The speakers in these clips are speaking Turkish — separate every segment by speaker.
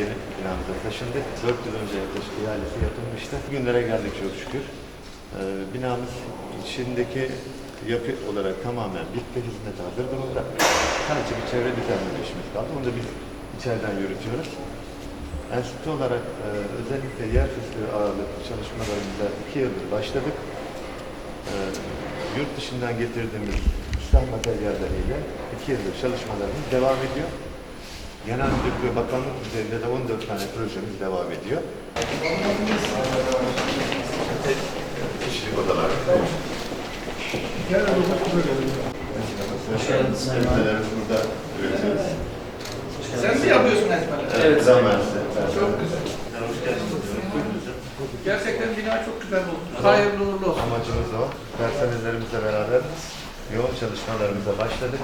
Speaker 1: yeni binamıza taşındık. 4 yıl önce yaklaşık ihalesi yapılmıştı. Bugünlere geldik çok şükür. Ee, binamız içindeki yapı olarak tamamen bitti, hizmet hazır durumda. Sadece bir çevre düzenleme işimiz kaldı. Onu da biz içeriden yürütüyoruz. Enstitü olarak e, özellikle yer fıstığı ağırlıklı çalışmalarımıza iki yıldır başladık. E, yurt dışından getirdiğimiz İslam materyalleriyle iki yıldır çalışmalarımız devam ediyor. Genel müdürlük ve bakanlık düzeyinde de 14 tane projemiz devam ediyor. Kişilik odalar.
Speaker 2: Hoş geldiniz Valim.
Speaker 1: Ünitelerimiz burada üretiyoruz.
Speaker 3: Sen mi yapıyorsun ezberleri?
Speaker 2: Evet.
Speaker 1: Gıda mühendisliği.
Speaker 3: Çok güzel.
Speaker 1: Hoş geldiniz.
Speaker 3: Gerçekten bina çok güzel oldu. Hayırlı uğurlu olsun.
Speaker 1: Amacımız o. Personellerimizle beraber yoğun çalışmalarımıza başladık.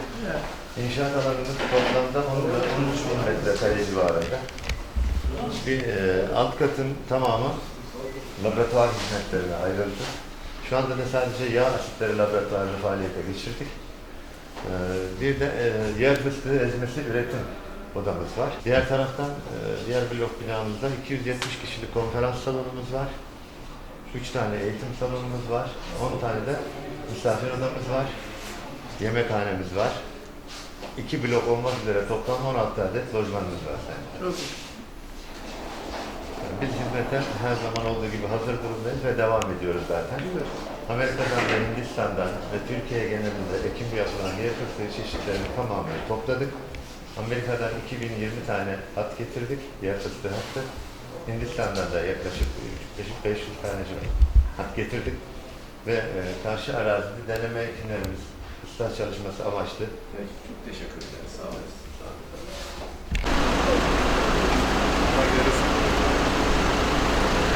Speaker 1: İnşaat alanımız toplamda 13 bin metrekare civarında. Bir e, alt katın tamamı laboratuvar hizmetlerine ayrıldı. Şu anda da sadece yağ asitleri laboratuvarını faaliyete geçirdik. E, bir de e, yer fıstığı ezmesi üretim odamız var. Diğer taraftan e, diğer blok binamızda 270 kişilik konferans salonumuz var. 3 tane eğitim salonumuz var. 10 tane de misafir odamız var. Yemekhanemiz var. 2 blok olmak üzere toplam 16 adet lojmanımız var.
Speaker 3: Çok güzel.
Speaker 1: Biz hizmete her zaman olduğu gibi hazır durumdayız ve devam ediyoruz zaten. Amerika'dan ve Hindistan'dan ve Türkiye genelinde ekim yapılan yer fıstığı çeşitlerini tamamen topladık. Amerika'dan 2020 tane hat getirdik, yer fıstığı hattı. Hindistan'dan da yaklaşık, yaklaşık 500 tane hat getirdik. Ve e, karşı arazide deneme ekinlerimiz ıslah çalışması amaçlı
Speaker 3: Çok teşekkür ederiz. Sağ olasın.